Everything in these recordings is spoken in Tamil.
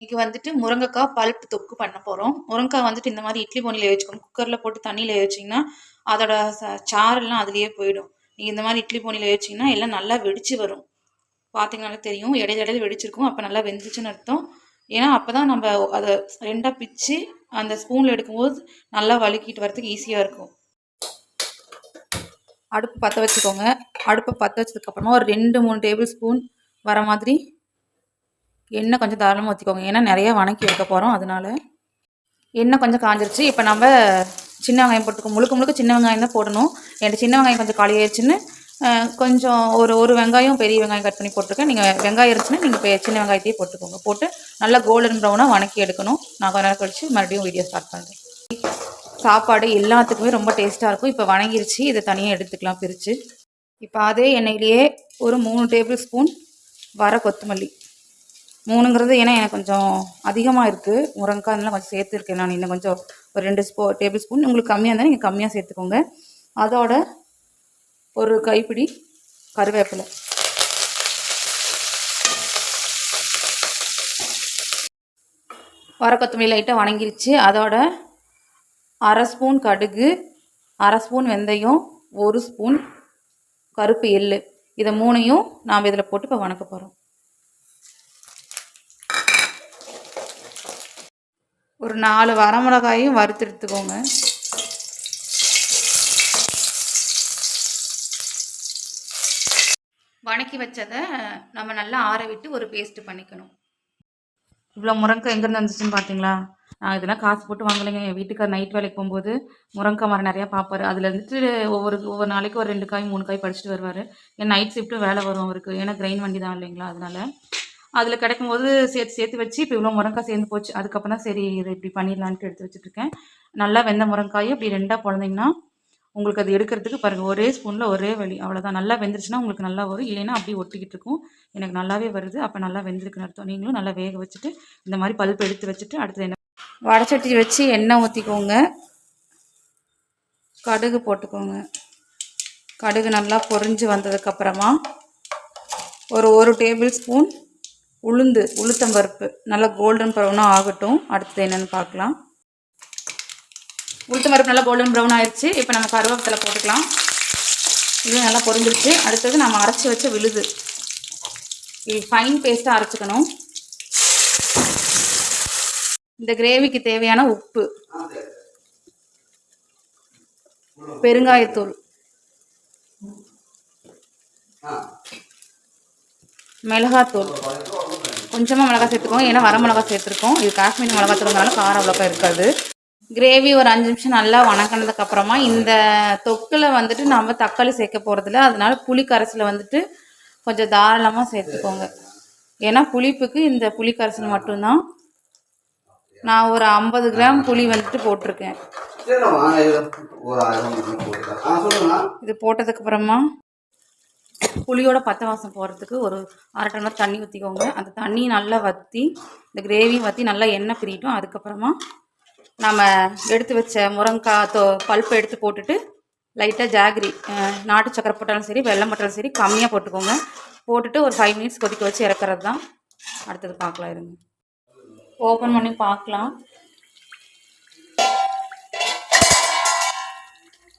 இன்னைக்கு வந்துட்டு முருங்கைக்காய் பல்ப் தொக்கு பண்ண போகிறோம் முருங்கைக்காய் வந்துட்டு இந்த மாதிரி இட்லி பொன்னியில் வச்சுக்கணும். குக்கரில் போட்டு தண்ணியில் வச்சிங்கன்னா அதோட சாரெல்லாம் அதுலேயே போயிடும். நீங்கள் இந்த மாதிரி இட்லி பொன்னியில் வச்சிங்கன்னா எல்லாம் நல்லா வெடிச்சு வரும். பார்த்தீங்கனாலே தெரியும். இடையில இடையில வெடிச்சிருக்கும். அப்போ நல்லா வெந்துச்சுன்னு அர்த்தம். ஏன்னா அப்போ தான் நம்ம அதை ரெண்டாக பிச்சு அந்த ஸ்பூனில் எடுக்கும்போது நல்லா வழுக்கிட்டு வரதுக்கு ஈஸியாக இருக்கும். அடுப்பு பற்ற வச்சுக்கோங்க. அடுப்பை பற்ற வச்சதுக்கப்புறமா ஒரு ரெண்டு மூணு டேபிள் ஸ்பூன் வர மாதிரி எண்ணெய் கொஞ்சம் தாராளமாக ஊற்றிக்கோங்க ஏன்னா நிறையா வணக்கி எடுக்க போகிறோம் அதனால எண்ணெய் கொஞ்சம் காஞ்சிருச்சு. இப்போ நம்ம சின்ன வெங்காயம் போட்டுக்கோ முழுக்க முழுக்க சின்ன வெங்காயம் தான் போடணும். என்கிட்ட சின்ன வெங்காயம் கொஞ்சம் காலியாயிடுச்சுன்னு கொஞ்சம் ஒரு ஒரு வெங்காயம் பெரிய வெங்காயம் கட் பண்ணி போட்டிருக்கேன். நீங்கள் வெங்காயம் இருந்துச்சுன்னா நீங்கள் இப்போ சின்ன வெங்காயத்தையே போட்டுக்கோங்க. போட்டு நல்லா கோல்டன் ப்ரௌனாக வணக்கி எடுக்கணும். நான் கொஞ்ச நேரம் கழிச்சு மறுபடியும் வீடியோ ஸ்டார்ட் பண்ணுறேன் சாப்பாடு எல்லாத்துக்குமே ரொம்ப டேஸ்ட்டாக இருக்கும். இப்போ வணங்கிருச்சு. இதை தனியாக எடுத்துக்கலாம் பிரித்து இப்போ அதே எண்ணெயிலேயே ஒரு மூணு டேபிள் ஸ்பூன் வர கொத்தமல்லி. மூணுங்கிறது ஏன்னா எனக்கு கொஞ்சம் அதிகமாக இருக்குது முருங்கைக்காய் அதனால கொஞ்சம் சேர்த்துருக்கேன் நான். இன்னும் கொஞ்சம் ஒரு ரெண்டு ஸ்பூ டேபிள் ஸ்பூன். உங்களுக்கு கம்மியாக இருந்தால் நீங்கள் கம்மியாக சேர்த்துக்கோங்க. அதோட ஒரு கைப்பிடி கருவேப்பிலை. வரக்கொத்தமல்லி லைட்டாக வணங்கிருச்சு. அதோட அரை ஸ்பூன் கடுகு அரை ஸ்பூன் வெந்தயம் ஒரு ஸ்பூன் கருப்பு எள்ளு. இதை மூணையும் நாம் இதில் போட்டு இப்போ வணக்க போகிறோம் ஒரு நாலு வரமிளகாயும் வறுத்து எடுத்துக்கோங்க. வணக்கி வச்சதை நம்ம நல்லா ஆற விட்டு ஒரு பேஸ்ட் பண்ணிக்கணும். இவ்வளோ முருங்கை எங்கேருந்து வந்துச்சுன்னு பார்த்தீங்களா நான் இதெல்லாம் காசு போட்டு வாங்கலைங்க. என் வீட்டுக்கார் நைட் வேலைக்கு போகும்போது முருங்கை மரம் நிறையா பார்ப்பாரு அதில் இருந்துட்டு ஒவ்வொரு ஒவ்வொரு நாளைக்கு ஒரு ரெண்டு காய் மூணு காய் படிச்சுட்டு வருவார். என் நைட் ஷிஃப்ட்டும் வேலை வரும் அவருக்கு. ஏன்னா கிரைன் வண்டி தான் இல்லைங்களா? அதனால அதில் கிடைக்கும்போது சேர்த்து சேர்த்து வச்சு இப்போ இவ்வளோ முருங்காய் சேர்ந்து போச்சு. அதுக்கப்புறம் தான் சரி இதை இப்படி பண்ணிடலான்ட்டு எடுத்து வச்சுட்ருக்கேன். நல்லா வெந்த முருங்காயும் இப்படி ரெண்டாக பிறந்தீங்கன்னா உங்களுக்கு அது எடுக்கிறதுக்கு பாருங்கள் ஒரே ஸ்பூனில் ஒரே வழி அவ்வளோதான் நல்லா வெந்துருச்சுன்னா உங்களுக்கு நல்லா வரும். இல்லைன்னா அப்படியே ஒட்டிக்கிட்டு இருக்கும். எனக்கு நல்லாவே வருது. அப்போ நல்லா வெந்திருக்குன்னு அர்த்தம். நீங்களும் நல்லா வேக வச்சுட்டு இந்த மாதிரி பல்ப் எடுத்து வச்சுட்டு அடுத்தது என்ன? வடச்சட்டி வச்சு எண்ணெய் ஊற்றிக்கோங்க கடுகு போட்டுக்கோங்க. கடுகு நல்லா பொறிஞ்சு வந்ததுக்கப்புறமா ஒரு ஒரு டேபிள் ஸ்பூன் உளுந்து உளுத்தம்பருப்பு. நல்லா கோல்டன் ப்ரௌனாக ஆகட்டும். அடுத்தது என்னென்னு பார்க்கலாம். உளுத்தம்பருப்பு நல்லா கோல்டன் ப்ரௌன் ஆயிடுச்சு இப்போ நம்ம கருவேப்பிலை போட்டுக்கலாம். இது நல்லா பொரிஞ்சிருச்சு. அடுத்தது நம்ம அரைச்சி வச்ச விழுது. இது ஃபைன் பேஸ்ட்டாக அரைச்சிக்கணும். இந்த கிரேவிக்கு தேவையான உப்பு. பெருங்காயத்தூள். மிளகாத்தூள். கொஞ்சமாக மிளகாய் சேர்த்துக்கோங்க. ஏன்னா வர மிளகாய் சேர்த்துருக்கோம். இது காஷ்மீர் மிளகாத்தூள்னால காரம் அவ்வளோக்கா இருக்காது. கிரேவி ஒரு அஞ்சு நிமிஷம் நல்லா வணக்கினதுக்கு அப்புறமா இந்த தொக்கில் வந்துட்டு நம்ம தக்காளி சேர்க்க போகிறதில்ல அதனால புளி கரைசலை வந்துட்டு கொஞ்சம் தாராளமாக சேர்த்துக்கோங்க. ஏன்னா புளிப்புக்கு இந்த புளி கரைசல் மட்டும்தான். நான் ஒரு ஐம்பது கிராம் புளி வந்துட்டு போட்டிருக்கேன். இது ஒரு ஆயிரம் போட்டுக்கலாம். ஆ சொல்லுங்கண்ணா இது போட்டதுக்கு அப்புறமா புளியோட பச்சை வாசம் போகிறதுக்கு ஒரு அரை டம்ளர் தண்ணி ஊற்றிக்கோங்க அந்த தண்ணி நல்லா வற்றி இந்த கிரேவியும் வற்றி நல்லா எண்ணெய் பிரியட்டும் அதுக்கப்புறமா நம்ம எடுத்து வச்ச முருங்காய் தோ பல்ப்பை எடுத்து போட்டுட்டு லைட்டாக ஜாகிரி நாட்டு சக்கரை போட்டாலும் சரி வெள்ளம் போட்டாலும் சரி கம்மியாக போட்டுக்கோங்க. போட்டுட்டு ஒரு ஃபைவ் மினிட்ஸ் கொதிக்க வச்சு இறக்குறது தான் அடுத்தது பார்க்கலாம் இருங்க. ஓப்பன் பண்ணி பார்க்கலாம்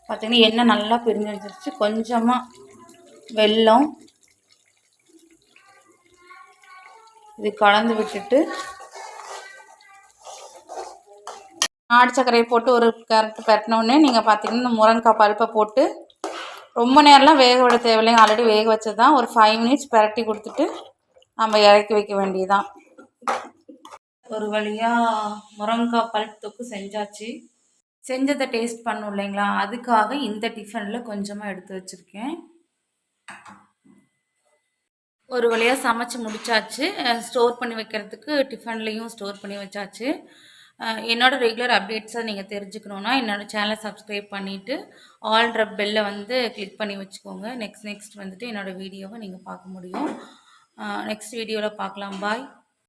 பார்த்தீங்கன்னா எண்ணெய் நல்லா பிரிஞ்சு வச்சிருச்சு கொஞ்சமாக வெல்லம். இது கலந்து விட்டுட்டு நாட்டு சர்க்கரையை போட்டு ஒரு கரெக்ட் பெட்டினோடனே நீங்கள் பார்த்தீங்கன்னா இந்த முருங்கைக்காய் பருப்பை போட்டு ரொம்ப நேரம்லாம் வேக விட தேவையில்லைங்க. ஆல்ரெடி வேக வச்சது தான் ஒரு ஃபைவ் மினிட்ஸ் பரட்டி கொடுத்துட்டு நம்ம இறக்கி வைக்க வேண்டியதுதான். ஒரு வழியாக முருங்கைக்காய் பல்ப் தொக்கு செஞ்சாச்சு. செஞ்சதை டேஸ்ட் பண்ணும் இல்லைங்களா? அதுக்காக இந்த டிஃபனில் கொஞ்சமாக எடுத்து வச்சுருக்கேன். ஒரு வழியாக சமைச்சு முடிச்சாச்சு. ஸ்டோர் பண்ணி வைக்கிறதுக்கு டிஃபன்லேயும் ஸ்டோர் பண்ணி வச்சாச்சு. என்னோடய ரெகுலர் அப்டேட்ஸை நீங்கள் தெரிஞ்சுக்கணுன்னா என்னோட சேனலை சப்ஸ்கிரைப் பண்ணிவிட்டு ஆல்ட்ர பெல்லை வந்து கிளிக் பண்ணி வச்சுக்கோங்க. நெக்ஸ்ட் நெக்ஸ்ட் வந்துட்டு என்னோடய வீடியோவை நீங்கள் பார்க்க முடியும். நெக்ஸ்ட் வீடியோவில் பார்க்கலாம். பாய்